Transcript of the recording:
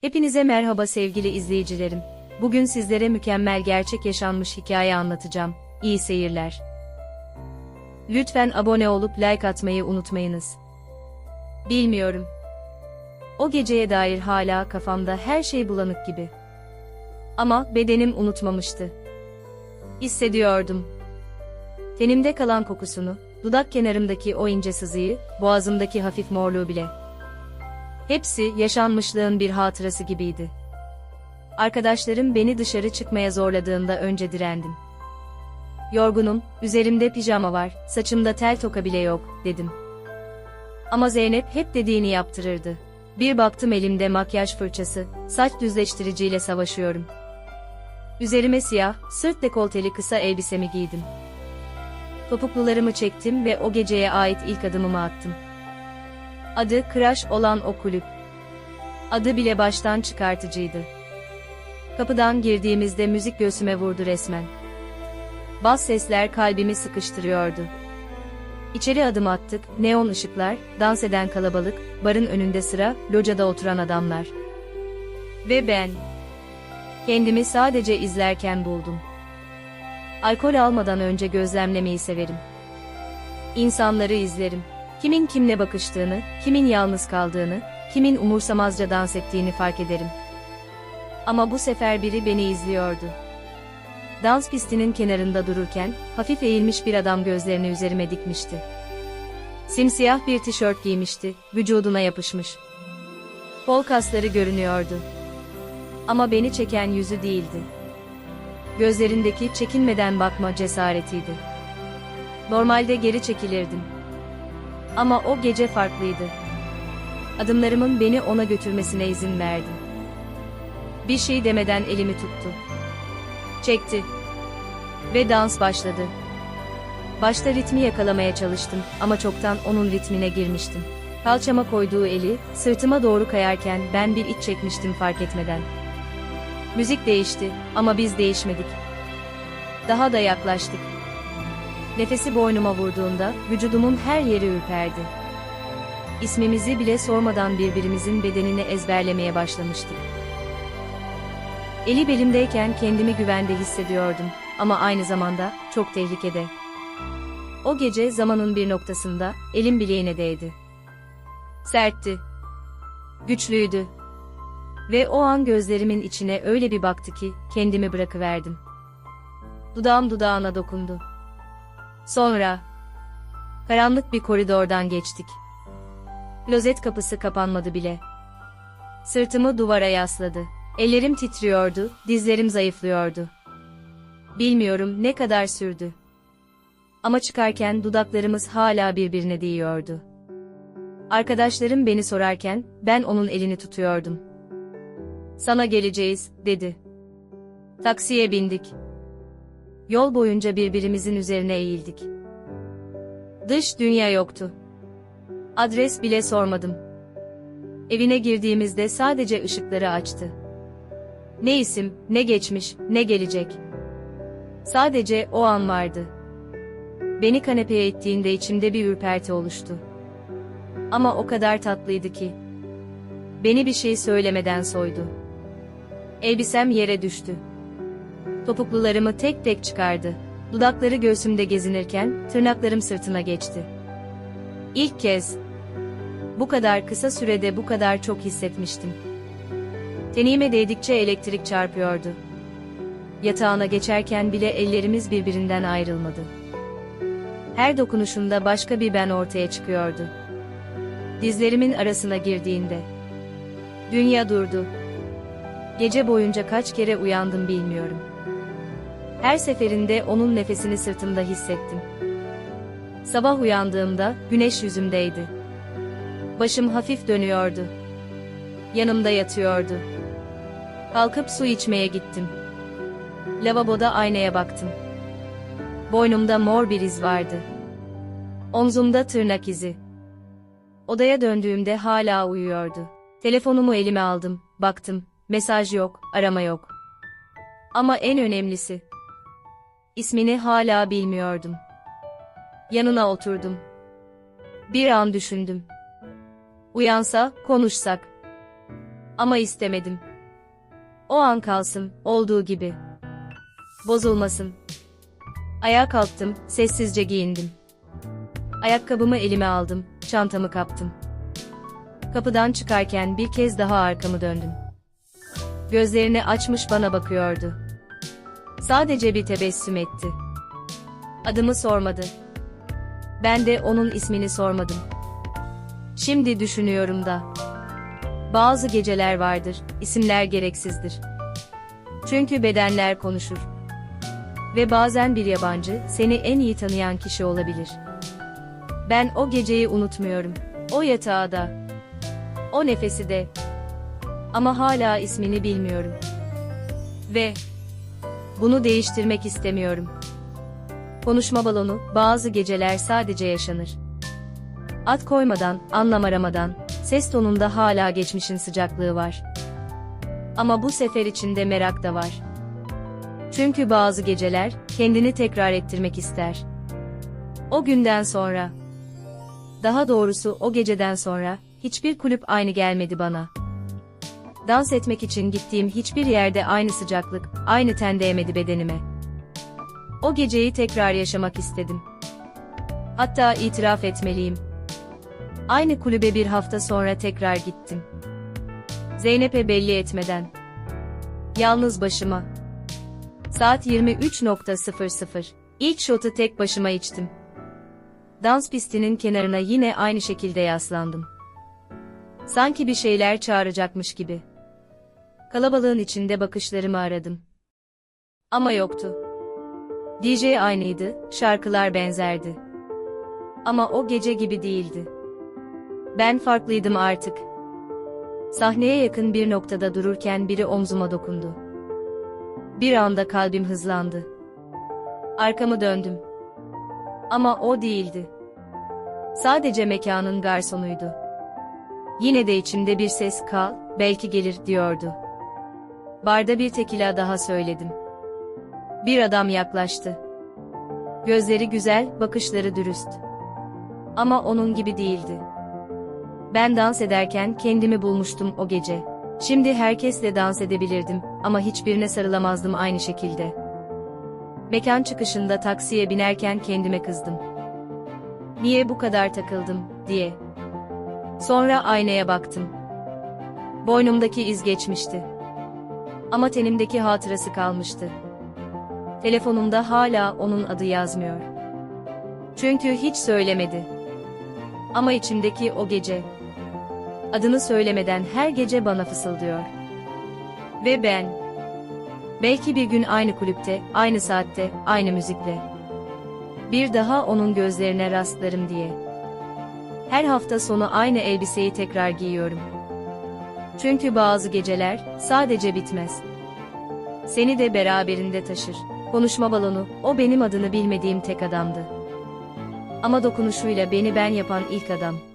Hepinize merhaba sevgili izleyicilerim. Bugün sizlere mükemmel gerçek yaşanmış hikaye anlatacağım. İyi seyirler. Lütfen abone olup like atmayı unutmayınız. Bilmiyorum. O geceye dair hala kafamda her şey bulanık gibi. Ama bedenim unutmamıştı. Hissediyordum. Tenimde kalan kokusunu, dudak kenarımdaki o ince sızıyı, boğazımdaki hafif morluğu bile. Hepsi yaşanmışlığın bir hatırası gibiydi. Arkadaşlarım beni dışarı çıkmaya zorladığında önce direndim. Yorgunum, üzerimde pijama var, saçımda tel toka bile yok, dedim. Ama Zeynep hep dediğini yaptırırdı. Bir baktım elimde makyaj fırçası, saç düzleştiriciyle savaşıyorum. Üzerime siyah, sırt dekolteli kısa elbisemi giydim. Topuklularımı çektim ve o geceye ait ilk adımımı attım. Adı Crash olan o kulüp. Adı bile baştan çıkartıcıydı. Kapıdan girdiğimizde müzik göğsüme vurdu resmen. Bas sesler kalbimi sıkıştırıyordu. İçeri adım attık, neon ışıklar, dans eden kalabalık, barın önünde sıra, locada oturan adamlar. Ve ben. Kendimi sadece izlerken buldum. Alkol almadan önce gözlemlemeyi severim. İnsanları izlerim. Kimin kimle bakıştığını, kimin yalnız kaldığını, kimin umursamazca dans ettiğini fark ederim. Ama bu sefer biri beni izliyordu. Dans pistinin kenarında dururken, hafif eğilmiş bir adam gözlerini üzerime dikmişti. Simsiyah bir tişört giymişti, vücuduna yapışmış. Kol kasları görünüyordu. Ama beni çeken yüzü değildi. Gözlerindeki çekinmeden bakma cesaretiydi. Normalde geri çekilirdim. Ama o gece farklıydı. Adımlarımın beni ona götürmesine izin verdim. Bir şey demeden elimi tuttu. Çekti. Ve dans başladı. Başta ritmi yakalamaya çalıştım ama çoktan onun ritmine girmiştim. Kalçama koyduğu eli, sırtıma doğru kayarken ben bir iç çekmiştim fark etmeden. Müzik değişti ama biz değişmedik. Daha da yaklaştık. Nefesi boynuma vurduğunda vücudumun her yeri ürperdi. İsmimizi bile sormadan birbirimizin bedenini ezberlemeye başlamıştık. Eli belimdeyken kendimi güvende hissediyordum ama aynı zamanda çok tehlikede. O gece zamanın bir noktasında elim bileğine değdi. Sertti. Güçlüydü. Ve o an gözlerimin içine öyle bir baktı ki kendimi bırakıverdim. Dudağım dudağına dokundu. Sonra karanlık bir koridordan geçtik. Klozet kapısı kapanmadı bile. Sırtımı duvara yasladı. Ellerim titriyordu, dizlerim zayıflıyordu. Bilmiyorum ne kadar sürdü. Ama çıkarken dudaklarımız hala birbirine değiyordu. Arkadaşlarım beni sorarken ben onun elini tutuyordum. Sana geleceğiz, dedi. Taksiye bindik. Yol boyunca birbirimizin üzerine eğildik. Dış dünya yoktu. Adres bile sormadım. Evine girdiğimizde sadece ışıkları açtı. Ne isim, ne geçmiş, ne gelecek. Sadece o an vardı. Beni kanepeye ittiğinde içimde bir ürperti oluştu. Ama o kadar tatlıydı ki. Beni bir şey söylemeden soydu. Elbisem yere düştü. Topuklularımı tek tek çıkardı. Dudakları göğsümde gezinirken tırnaklarım sırtına geçti. İlk kez bu kadar kısa sürede bu kadar çok hissetmiştim. Teniğime değdikçe elektrik çarpıyordu. Yatağına geçerken bile ellerimiz birbirinden ayrılmadı. Her dokunuşunda başka bir ben ortaya çıkıyordu. Dizlerimin arasına girdiğinde dünya durdu. Gece boyunca kaç kere uyandım bilmiyorum. Her seferinde onun nefesini sırtımda hissettim. Sabah uyandığımda güneş yüzümdeydi. Başım hafif dönüyordu. Yanımda yatıyordu. Kalkıp su içmeye gittim. Lavaboda aynaya baktım. Boynumda mor bir iz vardı. Omzumda tırnak izi. Odaya döndüğümde hala uyuyordu. Telefonumu elime aldım, baktım, mesaj yok, arama yok. Ama en önemlisi, ismini hala bilmiyordum. Yanına oturdum. Bir an düşündüm. Uyansa, konuşsak. Ama istemedim. O an kalsın, olduğu gibi. Bozulmasın. Ayağa kalktım, sessizce giyindim. Ayakkabımı elime aldım, çantamı kaptım. Kapıdan çıkarken bir kez daha arkamı döndüm. Gözlerini açmış bana bakıyordu. Sadece bir tebessüm etti. Adımı sormadı. Ben de onun ismini sormadım. Şimdi düşünüyorum da. Bazı geceler vardır, isimler gereksizdir. Çünkü bedenler konuşur. Ve bazen bir yabancı, seni en iyi tanıyan kişi olabilir. Ben o geceyi unutmuyorum. O yatağı da. O nefesi de. Ama hala ismini bilmiyorum. Ve bunu değiştirmek istemiyorum. Konuşma balonu, bazı geceler sadece yaşanır. Ad koymadan, anlam aramadan, ses tonunda hala geçmişin sıcaklığı var. Ama bu sefer içinde merak da var. Çünkü bazı geceler, kendini tekrar ettirmek ister. O günden sonra, daha doğrusu o geceden sonra, hiçbir kulüp aynı gelmedi bana. Dans etmek için gittiğim hiçbir yerde aynı sıcaklık, aynı ten değmedi bedenime. O geceyi tekrar yaşamak istedim. Hatta itiraf etmeliyim. Aynı kulübe bir hafta sonra tekrar gittim. Zeynep'e belli etmeden. Yalnız başıma. Saat 23.00. İlk şotu tek başıma içtim. Dans pistinin kenarına yine aynı şekilde yaslandım. Sanki bir şeyler çağıracakmış gibi. Kalabalığın içinde bakışlarımı aradım. Ama yoktu. DJ aynıydı, şarkılar benzerdi. Ama o gece gibi değildi. Ben farklıydım artık. Sahneye yakın bir noktada dururken biri omzuma dokundu. Bir anda kalbim hızlandı. Arkamı döndüm. Ama o değildi. Sadece mekanın garsonuydu. Yine de içimde bir ses kal, belki gelir diyordu. Barda bir tekila daha söyledim. Bir adam yaklaştı. Gözleri güzel, bakışları dürüst. Ama onun gibi değildi. Ben dans ederken kendimi bulmuştum o gece. Şimdi herkesle dans edebilirdim ama hiçbirine sarılamazdım aynı şekilde. Mekan çıkışında taksiye binerken kendime kızdım. Niye bu kadar takıldım, diye. Sonra aynaya baktım. Boynumdaki iz geçmişti. Ama tenimdeki hatırası kalmıştı. Telefonumda hala onun adı yazmıyor. Çünkü hiç söylemedi. Ama içimdeki o gece. Adını söylemeden her gece bana fısıldıyor. Ve ben. Belki bir gün aynı kulüpte, aynı saatte, aynı müzikle. Bir daha onun gözlerine rastlarım diye. Her hafta sonu aynı elbiseyi tekrar giyiyorum. Çünkü bazı geceler sadece bitmez. Seni de beraberinde taşır. Konuşma balonu, o benim adını bilmediğim tek adamdı. Ama dokunuşuyla beni ben yapan ilk adam.